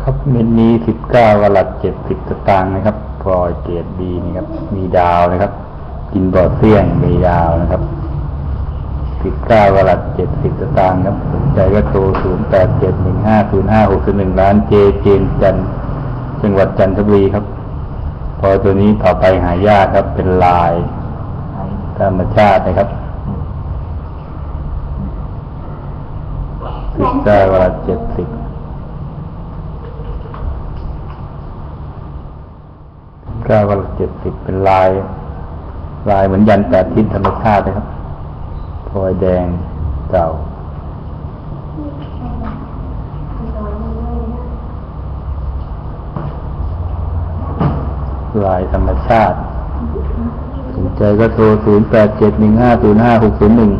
ครับเม็ดนี้สิบเก้ากรัตเจ็ดสิบสตางค์นะครับพลอยเกรดดีนะครับ มีดาวนะครับ กินบ่อเสี่ยงมีดาวนะครับสิบเก้ากรัตเจ็ดสิบสตางค์ครับสนใจก็โทรศูนย์แปดเจ็ดหนึ่งห้าศูนย์ห้าหกหนึ่งร้านเจเจนจันทร์จังหวัดจันทบุรีครับพอตัวนี้ต่อไปหายากครับเป็นลายธรรมชาตินะครับสิบเก้ากรัตเจ็ดสิบ ก้ากับเจ็ดสิบเป็นลาย ลายเหมือนยันแปดทิศธรรมชาตินะครับพอยแดงเก่าลายธรรมชาติสนใจก็โทรศูนย์แปดเจ็ดหนึ่งห้าศูนย์ห้าหกศูนย์หนึ่ง